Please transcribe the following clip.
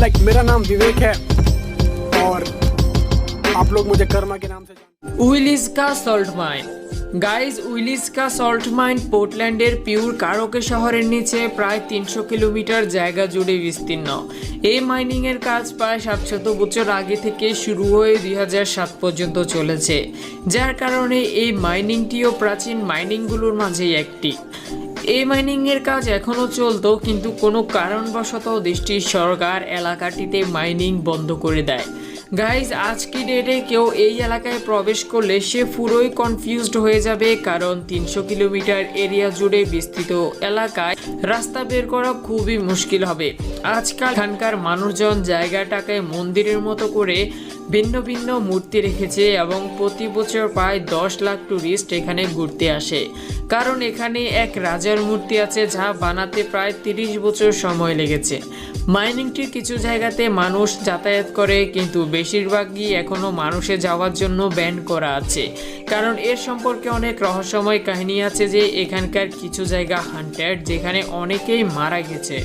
Like मेरा नाम विवेक है और आप लोग मुझे कर्मा के नाम से जानते हैं Wieliczka salt mine guys Wieliczka salt mine পোর্টল্যান্ডের pure কারোকে শহরের নিচে প্রায় তিনশো কিলোমিটার জায়গা জুড়ে বিস্তীর্ণ এই মাইনিং এর কাজ প্রায় সাতশত বছর আগে থেকে শুরু হয়ে দুই সাত পর্যন্ত চলেছে যার কারণে এই মাইনিংটিও প্রাচীন মাইনিংগুলোর মাঝেই একটি এই মাইনিং এর কাজ এখনও চলতো, কিন্তু কোনো কারণবশত দেশটির সরকার এলাকাটিতে মাইনিং বন্ধ করে দেয়। গাইজ আজকে ডেটে কেউ এই এলাকায় প্রবেশ করলে সে পুরোই কনফিউজড হয়ে যাবে, কারণ তিনশো কিলোমিটার এরিয়া জুড়ে বিস্তৃত এলাকায় রাস্তা বের করা খুবই মুশকিল হবে। আজকাল এখানকার মানুষজন জায়গাটাকে মন্দিরের মতো করে ভিন্ন ভিন্ন মূর্তি রেখেছে এবং প্রতি বছর প্রায় দশ লাখ ট্যুরিস্ট এখানে ঘুরতে আসে। কারণ এখানে এক রাজার মূর্তি আছে যা বানাতে প্রায় তিরিশ বছর সময় লেগেছে। মাইনিংটির কিছু জায়গাতে মানুষ যাতায়াত করে, কিন্তু বেশিরভাগই এখনও মানুষে যাওয়ার জন্য ব্যান করা আছে। কারণ এর সম্পর্কে অনেক রহস্যময় কাহিনী আছে যে এখানকার কিছু জায়গা হান্টেড যেখানে অনেকেই মারা গেছে।